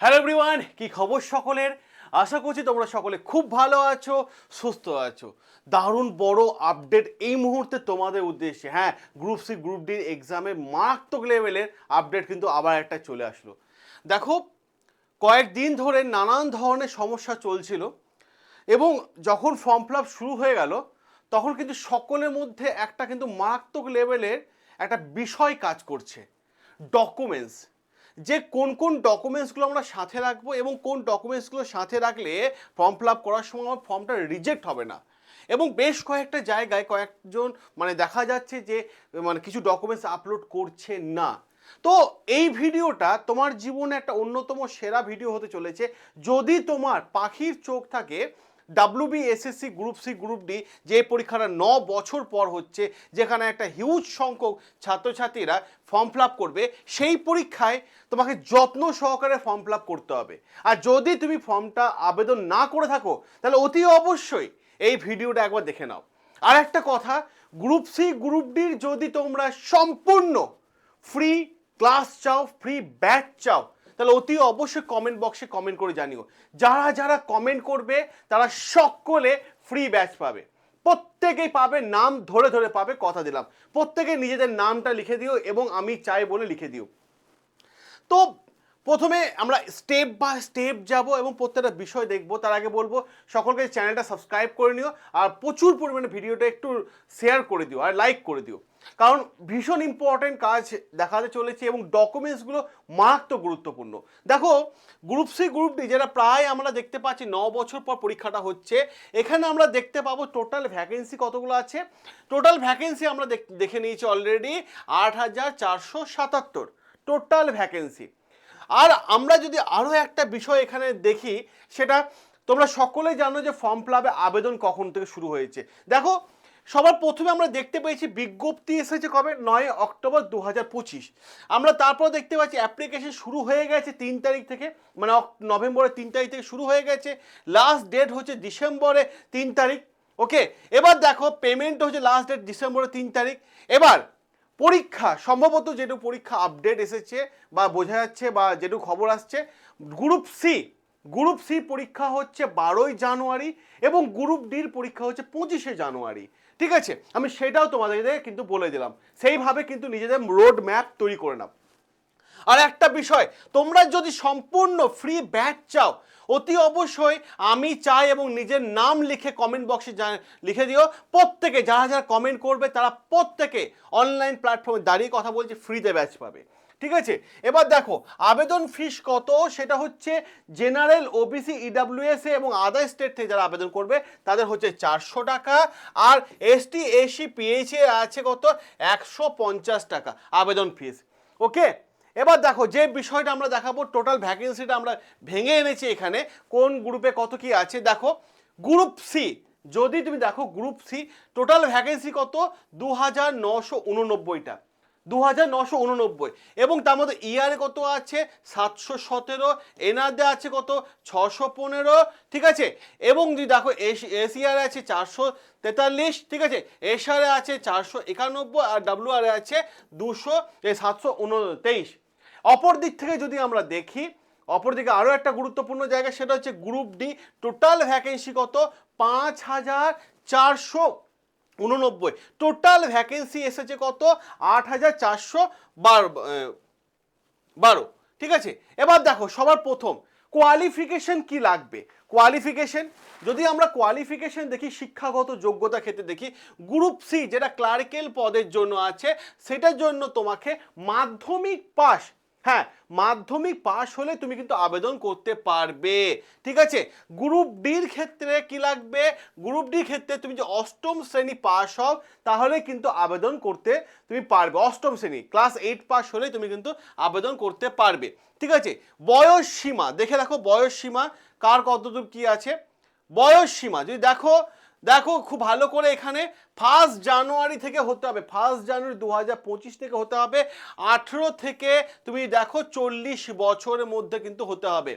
Hello everyone কি খবর সকলের? আশা করছি তোমরা সকলে খুব ভালো আছো, সুস্থ আছো। দারুণ বড় আপডেট এই মুহূর্তে তোমাদের উদ্দেশ্যে। হ্যাঁ গ্রুপ সি গ্রুপ ডির এক্সামে মারাত্মক লেভেলের আপডেট কিন্তু আবার একটা চলে আসলো। দেখো, কয়েকদিন ধরে নানান ধরনের সমস্যা চলছিল এবং যখন ফর্ম ফিল শুরু হয়ে গেল, তখন কিন্তু সকলের মধ্যে একটা কিন্তু মারাত্মক লেভেলের একটা বিষয় কাজ করছে ডকুমেন্টস যে কোন কোন ডকুমেন্টসগুলো আমরা সাথে রাখব এবং কোন ডকুমেন্টসগুলো সাথে রাখলে ফর্ম ফিল করার সময় আমার ফর্মটা রিজেক্ট হবে না। এবং বেশ কয়েকটা জায়গায় কয়েকজন মানে দেখা যাচ্ছে যে মানে কিছু ডকুমেন্টস আপলোড করছে না। তো এই ভিডিওটা তোমার জীবনে একটা অন্যতম সেরা ভিডিও হতে চলেছে। যদি তোমার পাখির চোখ থাকে WB SSC group C group D যে পরীক্ষাটা ন বছর পর হচ্ছে, যেখানে একটা হিউজ সংখ্যক ছাত্রছাত্রীরা ফর্ম ফিল করবে, সেই পরীক্ষায় তোমাকে যত্ন সহকারে ফর্ম ফিল করতে হবে। আর যদি তুমি ফর্মটা আবেদন না করে থাকো, তাহলে অতি অবশ্যই এই ভিডিওটা একবার দেখে নাও। আর একটা কথা গ্রুপ সি গ্রুপ ডির যদি তোমরা সম্পূর্ণ ফ্রি ক্লাস চাও ফ্রি ব্যাচ চাও তাহলে অতি অবশ্যই কমেন্ট বক্সে কমেন্ট করে জানিও। যারা যারা কমেন্ট করবে, তারা সকলে ফ্রি ব্যাচ পাবে। প্রত্যেকেই পাবে, নাম ধরে ধরে পাবে, কথা দিলাম। প্রত্যেকে নিজেদের নামটা লিখে দিও এবং আমি চাই বলে লিখে দিও। তো প্রথমে আমরা স্টেপ বাই স্টেপ যাব এবং প্রত্যেকটা বিষয় দেখব। তার আগে বলব, সকলকে চ্যানেলটা সাবস্ক্রাইব করে নিও আর প্রচুর পরিমাণে ভিডিওটা একটু শেয়ার করে দিও আর লাইক করে দিও। কারণ ভীষণ ইম্পর্টেন্ট কাজ দেখাতে চলেছে এবং ডকুমেন্টসগুলো মারাত্মক গুরুত্বপূর্ণ। দেখো গ্রুপ সি গ্রুপ ডি যেটা প্রায় আমরা দেখতে পাচ্ছি, ন বছর পর পরীক্ষাটা হচ্ছে। এখানে আমরা দেখতে পাবো টোটাল ভ্যাকেন্সি কতগুলো আছে? টোটাল ভ্যাকেন্সি আমরা দেখ- নিয়েছি অলরেডি আট হাজার চারশো সাতাত্তর। টোটাল ভ্যাকেন্সি আর আমরা যদি আরও একটা বিষয় এখানে দেখি, সেটা তোমরা সকলেই জানো যে ফর্ম ফিলাপে আবেদন কখন থেকে শুরু হয়েছে। দেখো, সবার প্রথমে আমরা দেখতে পেয়েছি বিজ্ঞপ্তি এসেছে কবে? নয় অক্টোবর দু হাজার পঁচিশ। আমরা তারপর দেখতে পাচ্ছি অ্যাপ্লিকেশন শুরু হয়ে গেছে তিন তারিখ থেকে মানে নভেম্বরের তিন তারিখ থেকে শুরু হয়ে গেছে। লাস্ট ডেট হচ্ছে ডিসেম্বরে তিন তারিখ ওকে এবার দেখো পেমেন্ট হচ্ছে লাস্ট ডেট ডিসেম্বরের তিন তারিখ। এবার পরীক্ষা, সম্ভবত যেটু পরীক্ষা আপডেট এসেছে বা বোঝা যাচ্ছে বা যেটু খবর আসছে গ্রুপ সি গ্রুপ সি পরীক্ষা হচ্ছে বারোই জানুয়ারি এবং গ্রুপ ডির পরীক্ষা হচ্ছে পঁচিশে জানুয়ারি। ঠিক আছে? আমি সেটাও তোমাদের কিন্তু বলে দিলাম। সেইভাবে কিন্তু নিজেদের রোড ম্যাপ তৈরি করে নাও। আর একটা বিষয়, তোমরা যদি সম্পূর্ণ ফ্রি ব্যাচ চাও, অতি অবশ্যই আমি চাই এবং নিজের নাম লিখে কমেন্ট বক্সে লিখে দিও। প্রত্যেকে যারা যারা কমেন্ট করবে, তারা প্রত্যেকে অনলাইন প্ল্যাটফর্মে দাঁড়িয়ে কথা বলছে ফ্রিতে ব্যাচ পাবে। ঠিক আছে? এবার দেখো, আবেদন ফিস কত? সেটা হচ্ছে জেনারেল ওবিসি ইডাব্লিউএস এবং আদার স্টেট থেকে যারা আবেদন করবে, তাদের হচ্ছে চারশো টাকা। আর এসটি এসি পিএইচ আছে কত? একশো পঞ্চাশ টাকা আবেদন ফিস ওকে এবার দেখো, যে বিষয়টা আমরা দেখাবো টোটাল ভ্যাকেন্সিটা আমরা ভেঙে এনেছি এখানে, কোন গ্রুপে কত কি আছে, দেখো গ্রুপ সি যদি তুমি দেখো গ্রুপ সি টোটাল ভ্যাকেন্সি কত? দু হাজার নশো উননব্বইটা। দু হাজার নশো উননব্বই। এবং তার মধ্যে ইয়ারে কত আছে? সাতশো সতেরো এনআরদে আছে কত? ছশো পনেরো, ঠিক আছে? এবং যদি দেখো এস এসিআরে আছে চারশো তেতাল্লিশ, ঠিক আছে? এসআরে আছে চারশো একানব্বই আর ডাব্লিউআরে আছে দুশো সাতশো উনতেইশ অপর দিক থেকে যদি আমরা দেখি, অপরদিকে আরও একটা গুরুত্বপূর্ণ জায়গা, সেটা হচ্ছে গ্রুপ ডি। টোটাল ভ্যাকেন্সি কত? পাঁচ হাজার চারশো উননব্বই টোটাল ভ্যাকেন্সি এসেছে কত? আট হাজার চারশো বারো ঠিক আছে? এবার দেখো, সবার প্রথম কোয়ালিফিকেশন কি লাগবে? কোয়ালিফিকেশন যদি আমরা কোয়ালিফিকেশন দেখি, শিক্ষাগত যোগ্যতা ক্ষেত্রে দেখি গ্রুপ সি যেটা ক্লারিক্যাল পদের জন্য আছে, সেটার জন্য তোমাকে মাধ্যমিক পাস হ্যাঁ মাধ্যমিক পাশ হলে তুমি কিন্তু আবেদন করতে পারবে। ঠিক আছে? গ্রুপ ডির ক্ষেত্রে কি লাগবে? গ্রুপ ডি ক্ষেত্রে তুমি যে অষ্টম শ্রেণি পাশ হও, তাহলে কিন্তু আবেদন করতে তুমি পারবে। অষ্টম শ্রেণি, ক্লাস এইট পাস হলে তুমি কিন্তু আবেদন করতে পারবে। ঠিক আছে? বয়স সীমা, দেখে রাখো বয়স সীমা, কার কতদূর কি আছে? বয়স সীমা, যদি দেখো দেখো, খুব ভালো করে এখানে ফার্স্ট জানুয়ারি থেকে হতে হবে। ফার্স্ট জানুয়ারি দু হাজার পঁচিশ থেকে হতে হবে। আঠেরো থেকে তুমি দেখো চল্লিশ বছরের মধ্যে কিন্তু হতে হবে।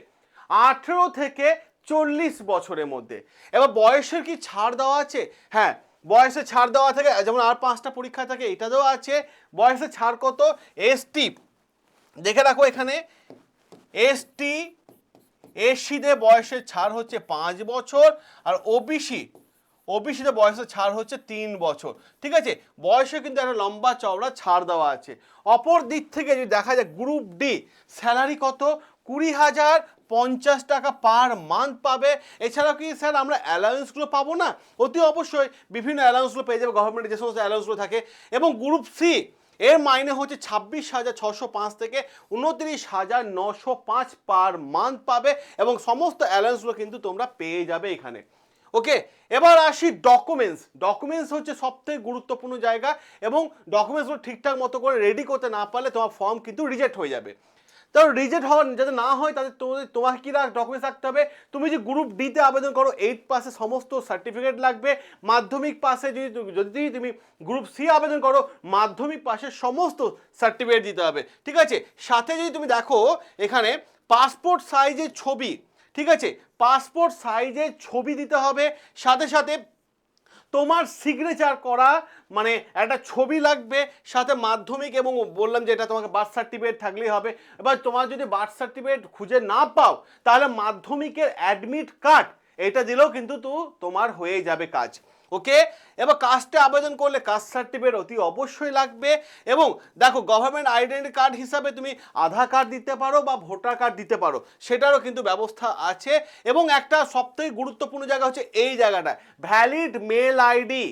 আঠেরো থেকে চল্লিশ বছরের মধ্যে। এবার বয়সের কি ছাড় দেওয়া আছে? হ্যাঁ বয়সে ছাড় দেওয়া থাকে। যেমন আর পাঁচটা পরীক্ষা থাকে, এটা দেওয়া আছে। বয়সে ছাড় কত? এসটি দেখে রাখো এখানে। এসটি এসিতে বয়সের ছাড় হচ্ছে পাঁচ বছর। আর ওবিসি ওবিসিতে বয়সের ছাড় হচ্ছে তিন বছর। ঠিক আছে? বয়সে কিন্তু একটা লম্বা চওড়া ছাড় দেওয়া আছে। অপর দিক থেকে যদি দেখা যায় গ্রুপ ডি স্যালারি কত? কুড়ি হাজার পঞ্চাশ টাকা পার মান্থ পাবে। এছাড়াও কি স্যার আমরা অ্যালাউন্সগুলো পাবো না? অতি অবশ্যই বিভিন্ন অ্যালাউন্সগুলো পেয়ে যাবে গভর্নমেন্টের যে সমস্ত অ্যালাউন্সগুলো থাকে। এবং গ্রুপ সি এর মাইনে হচ্ছে ছাব্বিশ হাজার ছশো পাঁচ থেকে উনত্রিশ হাজার নশো পাঁচ পার মান্থ পাবে। এবং সমস্ত অ্যালাউন্সগুলো কিন্তু তোমরা পেয়ে যাবে এখানে। ওকে এবার আসি ডকুমেন্টস ডকুমেন্টস হচ্ছে সবথেকে গুরুত্বপূর্ণ জায়গা এবং ডকুমেন্টসগুলো ঠিকঠাক মতো করে রেডি করতে না পারলে তোমার ফর্ম কিন্তু রিজেক্ট হয়ে যাবে। তো রিজেক্ট হওয়ার যাতে না হয় তাদের তোমাদের তোমাকে কী ডকুমেন্টস রাখতে হবে? তুমি যে গ্রুপ ডিতে আবেদন করো এইট পাসে সমস্ত সার্টিফিকেট লাগবে। মাধ্যমিক পাশে যদি যদি তুমি গ্রুপ সি আবেদন করো, মাধ্যমিক পাশে সমস্ত সার্টিফিকেট দিতে হবে। ঠিক আছে? সাথে যদি তুমি দেখো, এখানে পাসপোর্ট সাইজের ছবি। ঠিক আছে? পাসপোর্ট সাইজের ছবি দিতে হবে। সাথে সাথে তোমার সিগনেচার করা মানে একটা ছবি লাগবে, সাথে মাধ্যমিক এবং বললাম যে এটা তোমাকে বার্থ সার্টিফিকেট থাকলেই হবে। এবার তোমার যদি বার্থ সার্টিফিকেট খুঁজে না পাও, তাহলে মাধ্যমিকের অ্যাডমিট কার্ড এটা দিলেও কিন্তু তো তোমার হয়ে যাবে কাজ। ওকে এবার কাস্টে আবেদন করলে কাস্ট সার্টিফিকেট অতি অবশ্যই লাগবে এবং দেখো গভর্নমেন্ট আইডেন্টি কার্ড হিসাবে তুমি আধার কার্ড দিতে পারো বা ভোটার কার্ড দিতে পারো, সেটারও কিন্তু ব্যবস্থা আছে এবং একটা সবথেকে গুরুত্বপূর্ণ জায়গা হচ্ছে এই জায়গাটা ভ্যালিড মেল আইডি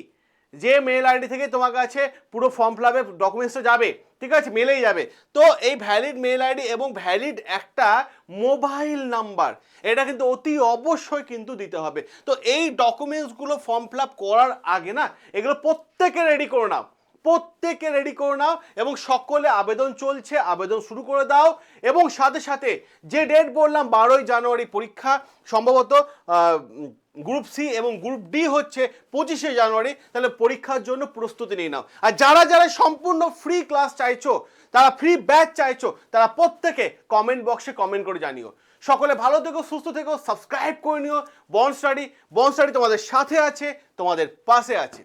যে মেল আইডি থেকে তোমার কাছে পুরো ফর্ম ফিল আপের ডকুমেন্টসটা যাবে ঠিক আছে, মেলেই যাবে। তো এই ভ্যালিড মেল আইডি এবং ভ্যালিড একটা মোবাইল নাম্বার এটা কিন্তু অতি অবশ্যই কিন্তু দিতে হবে। তো এই ডকুমেন্টসগুলো ফর্ম ফিল করার আগে না, এগুলো প্রত্যেকে রেডি করে নাও। প্রত্যেকে রেডি করে নাও এবং সকলে আবেদন চলছে, আবেদন শুরু করে দাও এবং সাথে সাথে যে ডেট বললাম, বারোই জানুয়ারি পরীক্ষা, সম্ভবত গ্রুপ সি এবং গ্রুপ ডি হচ্ছে পঁচিশে জানুয়ারি, তাহলে পরীক্ষার জন্য প্রস্তুতি নিয়ে নাও। আর যারা যারা সম্পূর্ণ ফ্রি ক্লাস চাইছো, তারা ফ্রি ব্যাচ চাইছো, তারা প্রত্যেকে কমেন্ট বক্সে কমেন্ট করে জানিও। সকলে ভালো থেকো, সুস্থ থেকো সাবস্ক্রাইব করে নিও। বন স্টাডি বন স্টাডি তোমাদের সাথে আছে, তোমাদের পাশে আছে।